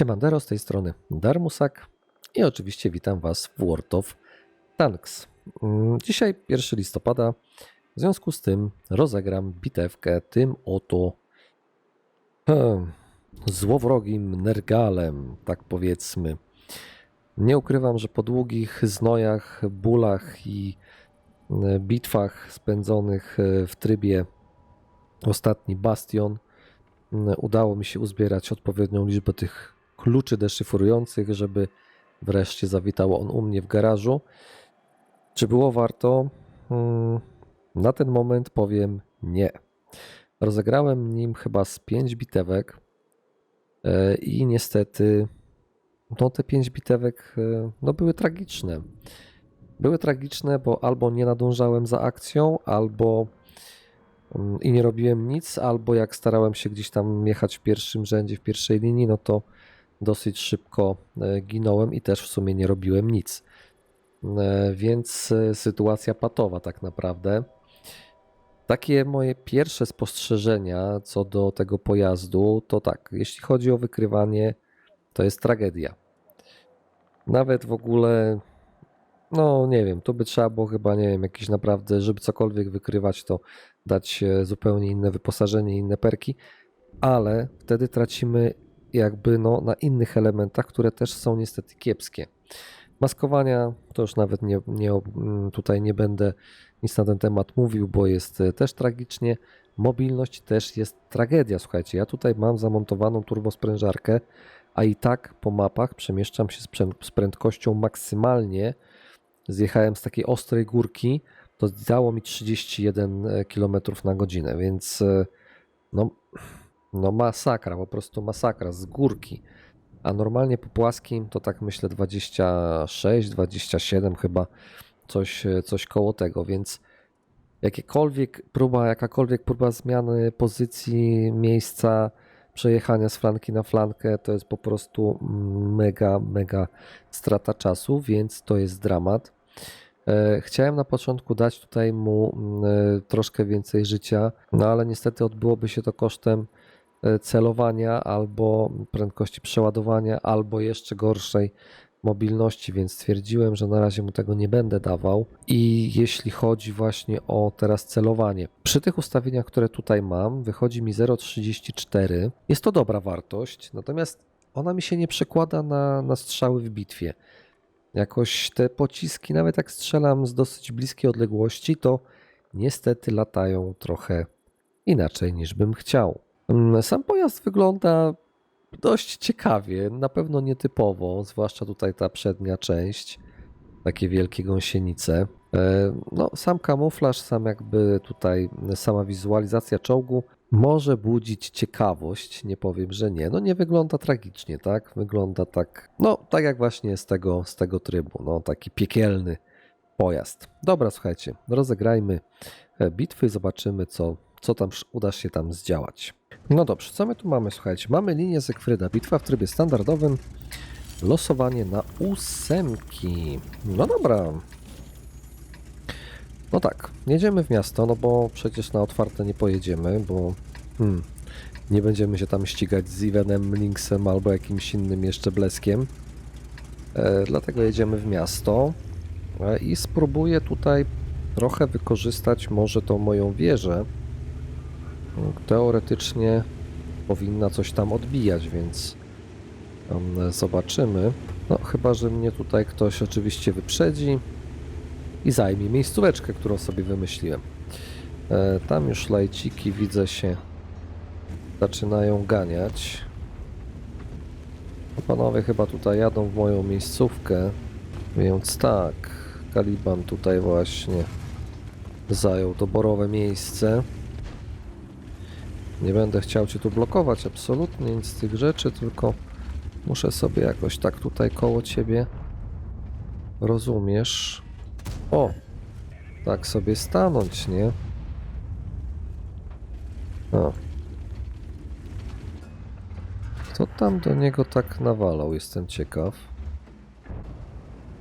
Siemandero, z tej strony Darmusak i oczywiście witam Was w World of Tanks. Mm, Dzisiaj 1 listopada, w związku z tym rozegram bitewkę tym oto hmm, złowrogim Nergalem, tak powiedzmy. Nie ukrywam, że po długich znojach, bólach i e, bitwach spędzonych e, w trybie ostatni Bastion m, udało mi się uzbierać odpowiednią liczbę tych kluczy deszyfrujących, żeby wreszcie zawitało on u mnie w garażu. Czy było warto? Hmm, Na ten moment powiem nie. Rozegrałem nim chyba z 5 bitewek e, i niestety no te 5 bitewek e, no były tragiczne. Były tragiczne, bo albo nie nadążałem za akcją, albo mm, i nie robiłem nic, albo jak starałem się gdzieś tam jechać w pierwszym rzędzie, w pierwszej linii, no to dosyć szybko e, ginąłem i też w sumie nie robiłem nic. E, Więc e, sytuacja patowa tak naprawdę. Takie moje pierwsze spostrzeżenia co do tego pojazdu to tak, jeśli chodzi o wykrywanie, to jest tragedia. Nawet w ogóle, no nie wiem, to by trzeba było chyba, nie wiem, jakieś naprawdę, żeby cokolwiek wykrywać, to dać zupełnie inne wyposażenie, inne perki, ale wtedy tracimy jakby no, na innych elementach, które też są niestety kiepskie. Maskowania to już nawet nie, nie, mm, tutaj nie będę nic na ten temat mówił, bo jest e, też tragicznie. Mobilność też jest tragedia. Słuchajcie, ja tutaj mam zamontowaną turbosprężarkę, a i tak po mapach przemieszczam się z, prę- z prędkością maksymalnie. Zjechałem z takiej ostrej górki, to dało mi 31 km na godzinę, więc e, no, no masakra, po prostu masakra z górki. A normalnie po płaskim to tak myślę 26, 27 chyba, coś, coś koło tego, więc jakiekolwiek próba, jakakolwiek próba zmiany pozycji, miejsca, przejechania z flanki na flankę to jest po prostu mega, mega strata czasu, więc to jest dramat. E, Chciałem na początku dać tutaj mu e, troszkę więcej życia, no ale niestety odbyłoby się to kosztem celowania albo prędkości przeładowania, albo jeszcze gorszej mobilności, więc stwierdziłem, że na razie mu tego nie będę dawał. I jeśli chodzi właśnie o teraz celowanie, przy tych ustawieniach, które tutaj mam, wychodzi mi 0,34. Jest to dobra wartość, natomiast ona mi się nie przekłada na, na strzały w bitwie. Jakoś te pociski, nawet jak strzelam z dosyć bliskiej odległości, to niestety latają trochę inaczej niż bym chciał. Mm, Sam pojazd wygląda dość ciekawie, na pewno nietypowo, zwłaszcza tutaj ta przednia część, takie wielkie gąsienice. E, No, sam kamuflaż, sam jakby tutaj sama wizualizacja czołgu może budzić ciekawość, nie powiem, że nie. No nie wygląda tragicznie, tak? Wygląda tak, no tak jak właśnie z tego, z tego trybu, no taki piekielny pojazd. Dobra, słuchajcie, rozegrajmy e, bitwy, zobaczymy co, co tam uda się tam zdziałać. No dobrze, co my tu mamy, słuchajcie? Mamy linię Zekfryda, bitwa w trybie standardowym, losowanie na ósemki. No dobra. No tak, jedziemy w miasto, no bo przecież na otwarte nie pojedziemy, bo hmm, nie będziemy się tam ścigać z Ivenem, Lynxem albo jakimś innym jeszcze bleskiem. E, dlatego jedziemy w miasto e, i spróbuję tutaj trochę wykorzystać może tą moją wieżę. Teoretycznie powinna coś tam odbijać, więc zobaczymy. No chyba, że mnie tutaj ktoś oczywiście wyprzedzi i zajmie miejscóweczkę, którą sobie wymyśliłem. E, tam już lajciki widzę się zaczynają ganiać. No, Panowie chyba tutaj jadą w moją miejscówkę, więc tak, Kaliban tutaj właśnie zajął doborowe miejsce. Nie będę chciał Cię tu blokować, absolutnie nic z tych rzeczy, tylko muszę sobie jakoś tak tutaj koło Ciebie, rozumiesz? O, tak sobie stanąć, nie? O. Kto tam do niego tak nawalał, jestem ciekaw.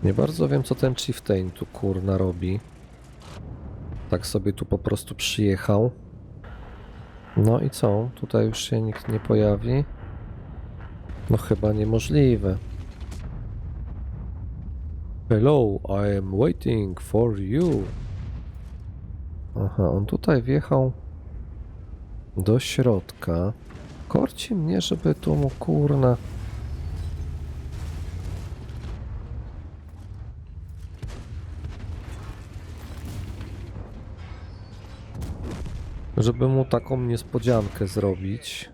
Nie bardzo wiem, co ten chieftain tu kurna robi. Tak sobie tu po prostu przyjechał. No i co? Tutaj już się nikt nie pojawi. No chyba niemożliwe. Hello, I am waiting for you. Aha, on tutaj wjechał do środka. Korci mnie, żeby tu mu kurna. Żeby mu taką niespodziankę zrobić.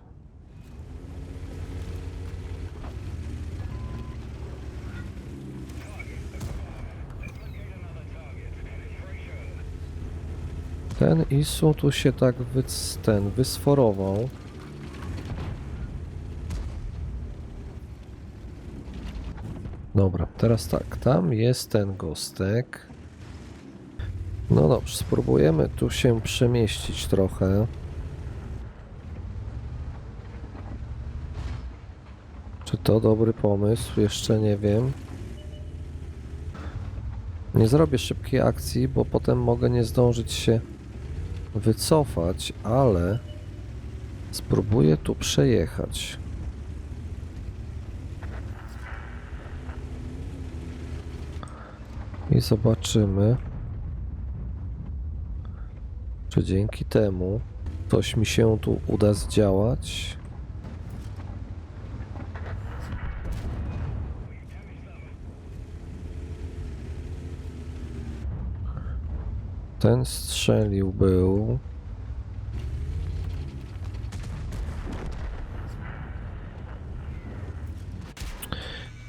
Ten Isu tu się tak wyc, ten wysforował. Dobra, teraz tak, tam jest ten gostek. No dobrze, spróbujemy tu się przemieścić trochę. Czy to dobry pomysł? Jeszcze nie wiem. Nie zrobię szybkiej akcji, bo potem mogę nie zdążyć się wycofać, ale spróbuję tu przejechać. I zobaczymy, czy dzięki temu coś mi się tu uda zdziałać. Ten strzelił był.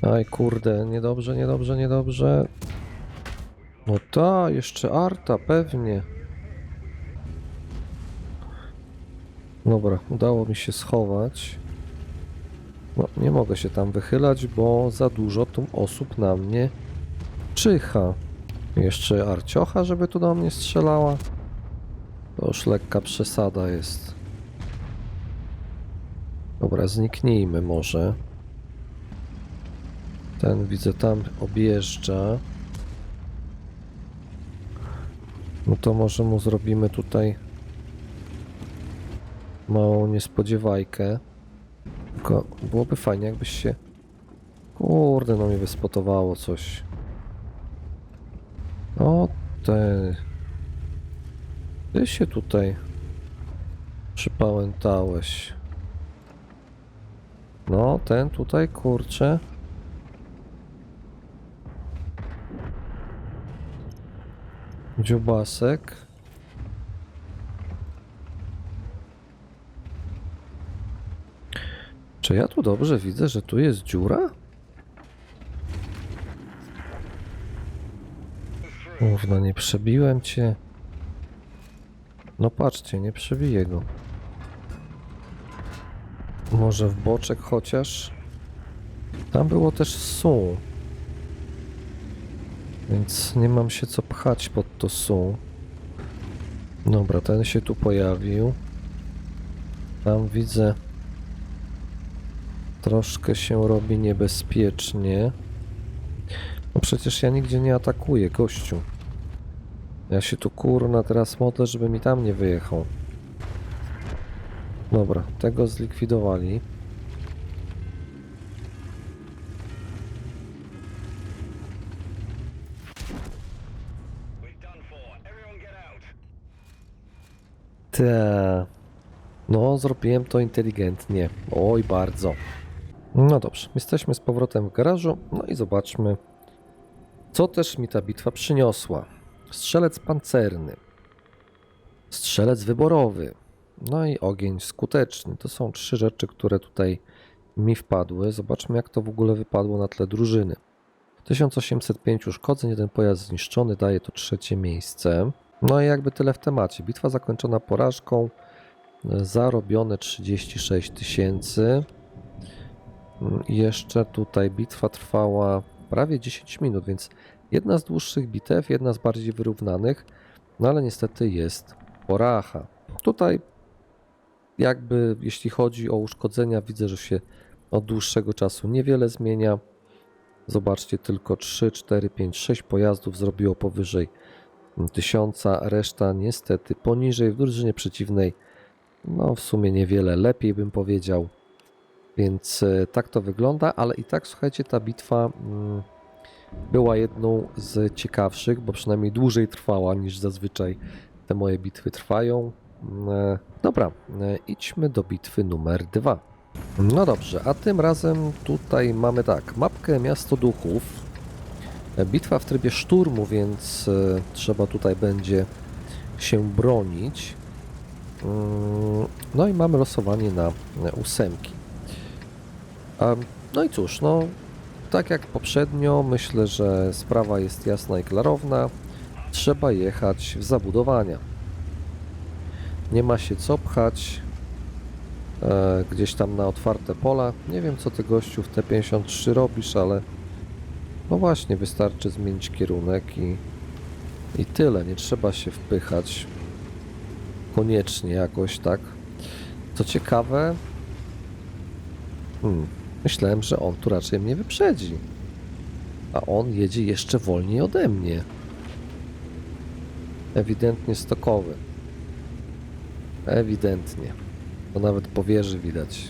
Aj kurde, niedobrze, niedobrze, niedobrze. No ta, jeszcze Arta, pewnie. Dobra, udało mi się schować. No, nie mogę się tam wychylać, bo za dużo tu osób na mnie czyha. Jeszcze Arciocha, żeby tu do mnie strzelała. To już lekka przesada jest. Dobra, zniknijmy może. Ten widzę tam objeżdża. No to może mu zrobimy tutaj małą niespodziewajkę. Tylko byłoby fajnie, jakbyś się. Kurde, no mi wyspotowało coś. O, ty. Ty się tutaj przypałętałeś. No, ten tutaj, kurczę. Dziubasek. Czy ja tu dobrze widzę, że tu jest dziura? Mówno, nie przebiłem cię. No patrzcie, nie przebiję go. Może w boczek chociaż? Tam było też su. Więc nie mam się co pchać pod to su. Dobra, ten się tu pojawił. Tam widzę. Troszkę się robi niebezpiecznie. No przecież ja nigdzie nie atakuję, gościu. Ja się tu kurna teraz modlę, żeby mi tam nie wyjechał. Dobra, tego zlikwidowali. Te. No, zrobiłem to inteligentnie. Oj, bardzo. No dobrze, jesteśmy z powrotem w garażu. No i zobaczmy, co też mi ta bitwa przyniosła. Strzelec pancerny, strzelec wyborowy, no i ogień skuteczny. To są trzy rzeczy, które tutaj mi wpadły. Zobaczmy, jak to w ogóle wypadło na tle drużyny. 1805 uszkodzeń, jeden pojazd zniszczony, daje to trzecie miejsce. No i jakby tyle w temacie. Bitwa zakończona porażką, zarobione 36 tysięcy. Jeszcze tutaj bitwa trwała prawie 10 minut, więc jedna z dłuższych bitew, jedna z bardziej wyrównanych, no ale niestety jest poracha. Tutaj jakby jeśli chodzi o uszkodzenia, widzę, że się od dłuższego czasu niewiele zmienia. Zobaczcie, tylko 3, 4, 5, 6 pojazdów zrobiło powyżej 1000, reszta niestety poniżej w drużynie przeciwnej. No w sumie niewiele lepiej bym powiedział. Więc e, tak to wygląda, ale i tak słuchajcie, ta bitwa mm, była jedną z ciekawszych, bo przynajmniej dłużej trwała niż zazwyczaj te moje bitwy trwają. Mm, e, Dobra, e, idźmy do bitwy numer dwa. No dobrze, a tym razem tutaj mamy tak, mapkę Miasto Duchów. Bitwa w trybie szturmu, więc trzeba tutaj będzie się bronić. Mm, No i mamy losowanie na ósemki. No i cóż, no tak jak poprzednio, myślę, że sprawa jest jasna i klarowna. Trzeba jechać w zabudowania. Nie ma się co pchać e, gdzieś tam na otwarte pola. Nie wiem, co ty gościu w T53 robisz, ale no właśnie, wystarczy zmienić kierunek i, i tyle. Nie trzeba się wpychać koniecznie jakoś, tak? Co ciekawe, hmm, myślałem, że on tu raczej mnie wyprzedzi. A on jedzie jeszcze wolniej ode mnie. Ewidentnie stokowy. Ewidentnie. To nawet po wieży widać.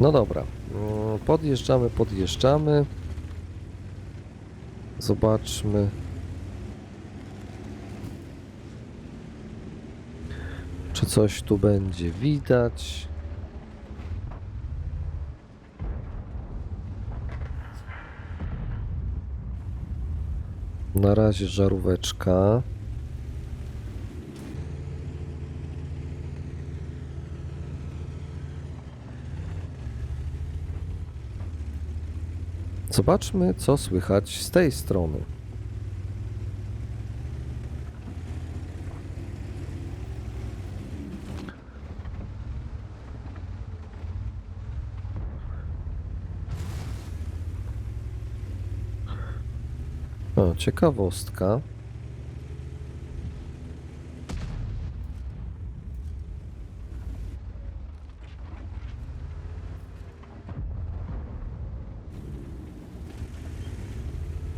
No dobra. Mm, Podjeżdżamy, podjeżdżamy. Zobaczmy. Coś tu będzie widać? Na razie żaróweczka. Zobaczmy, co słychać z tej strony. O, ciekawostka.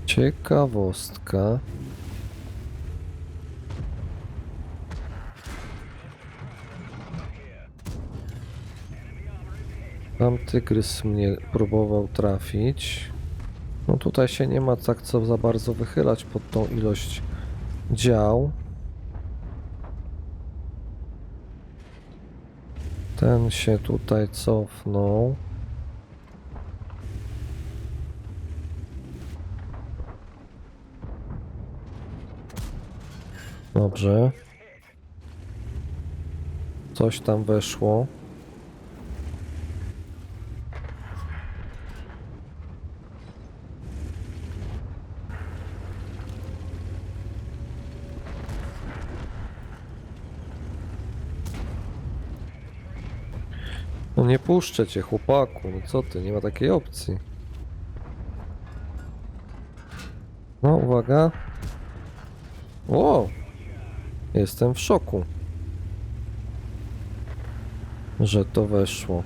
Ciekawostka. Tam tygrys mnie próbował trafić. No tutaj się nie ma tak co za bardzo wychylać pod tą ilość dział. Ten się tutaj cofnął. Dobrze. Coś tam weszło. Nie puszczę cię, chłopaku. No co ty, nie ma takiej opcji. No, uwaga. O! Jestem w szoku. Że to weszło.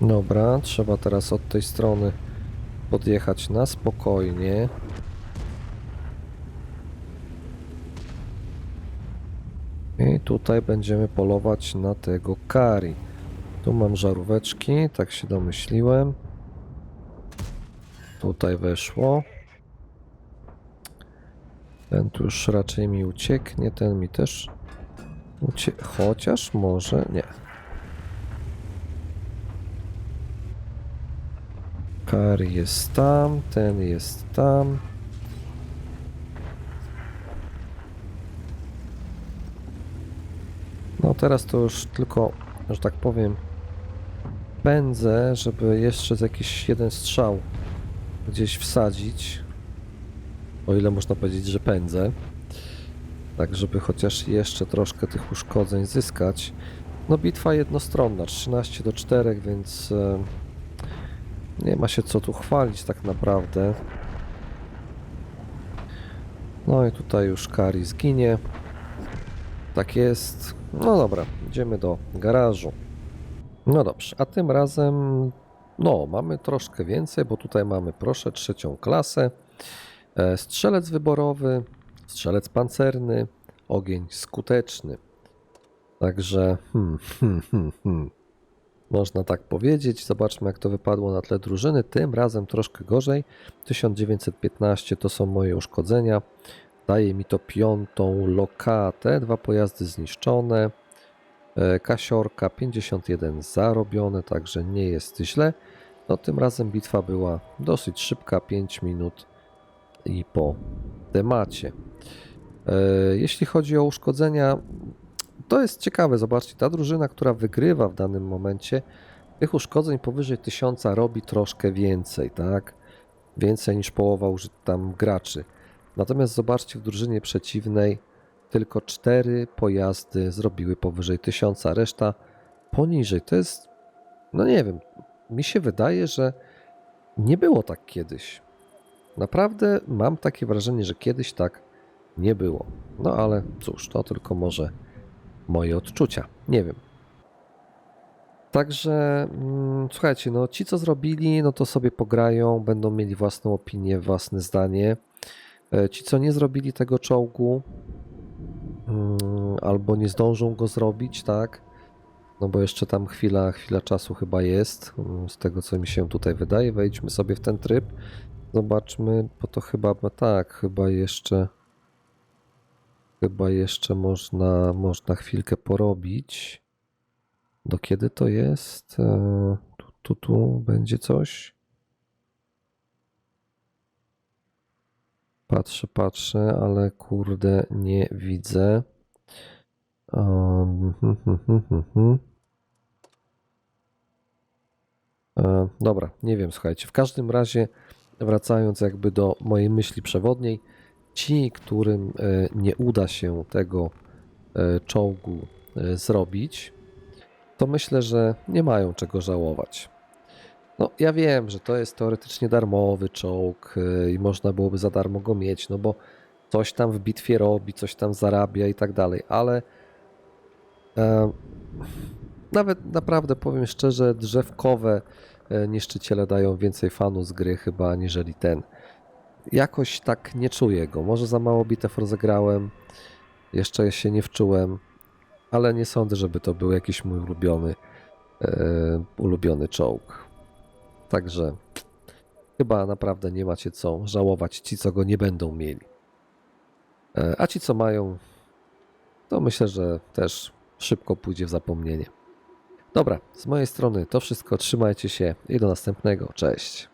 Dobra, trzeba teraz od tej strony podjechać na spokojnie. I tutaj będziemy polować na tego kari. Tu mam żaróweczki, tak się domyśliłem. Tutaj weszło. Ten tu już raczej mi ucieknie, ten mi też ucie... Chociaż może nie. Kari jest tam, ten jest tam. Teraz to już tylko, że tak powiem, pędzę, żeby jeszcze z jakiś jeden strzał gdzieś wsadzić. O ile można powiedzieć, że pędzę. Tak, żeby chociaż jeszcze troszkę tych uszkodzeń zyskać. No bitwa jednostronna, 13 do 4, więc e, nie ma się co tu chwalić tak naprawdę. No i tutaj już Kari zginie. Tak jest. No dobra, idziemy do garażu. No dobrze, a tym razem no, mamy troszkę więcej, bo tutaj mamy, proszę, trzecią klasę. E, Strzelec wyborowy, strzelec pancerny, ogień skuteczny. Także hmm, hmm, hmm, hmm. można tak powiedzieć. Zobaczmy, jak to wypadło na tle drużyny. Tym razem troszkę gorzej. 1915 to są moje uszkodzenia. Daje mi to piątą lokatę. Dwa pojazdy zniszczone. E, Kasiorka 51 zarobione, także nie jest źle. No tym razem bitwa była dosyć szybka, 5 minut i po temacie. E, Jeśli chodzi o uszkodzenia, to jest ciekawe. Zobaczcie, ta drużyna, która wygrywa w danym momencie, tych uszkodzeń powyżej 1000 robi troszkę więcej, tak? Więcej niż połowa uży- tam graczy. Natomiast zobaczcie, w drużynie przeciwnej tylko cztery pojazdy zrobiły powyżej 1000, a reszta poniżej. To jest, no nie wiem, mi się wydaje, że nie było tak kiedyś. Naprawdę mam takie wrażenie, że kiedyś tak nie było. No ale cóż, to tylko może moje odczucia. Nie wiem. Także mm, słuchajcie, no ci co zrobili, no to sobie pograją, będą mieli własną opinię, własne zdanie. E, Ci co nie zrobili tego czołgu, mm, albo nie zdążą go zrobić, tak? No bo jeszcze tam chwila, chwila czasu chyba jest, mm, z tego co mi się tutaj wydaje. Wejdźmy sobie w ten tryb. Zobaczmy, bo to chyba tak, chyba jeszcze chyba jeszcze można, można chwilkę porobić. Do kiedy to jest? E, Tu, tu, tu będzie coś. Patrzę, patrzę, ale kurde nie widzę. Um, hmm, hmm, hmm. E, Dobra, nie wiem, słuchajcie. W każdym razie, wracając jakby do mojej myśli przewodniej, ci, którym e, nie uda się tego e, czołgu zrobić, to myślę, że nie mają czego żałować. No, ja wiem, że to jest teoretycznie darmowy czołg e, i można byłoby za darmo go mieć, no bo coś tam w bitwie robi, coś tam zarabia i tak dalej, ale e, nawet naprawdę powiem szczerze, drzewkowe e, niszczyciele dają więcej fanu z gry chyba aniżeli ten. Jakoś tak nie czuję go. Może za mało bitew rozegrałem, jeszcze się nie wczułem, ale nie sądzę, żeby to był jakiś mój ulubiony, e, ulubiony czołg. Także chyba naprawdę nie macie co żałować ci, co go nie będą mieli. E, a ci, co mają, to myślę, że też szybko pójdzie w zapomnienie. Dobra, z mojej strony to wszystko. Trzymajcie się i do następnego. Cześć.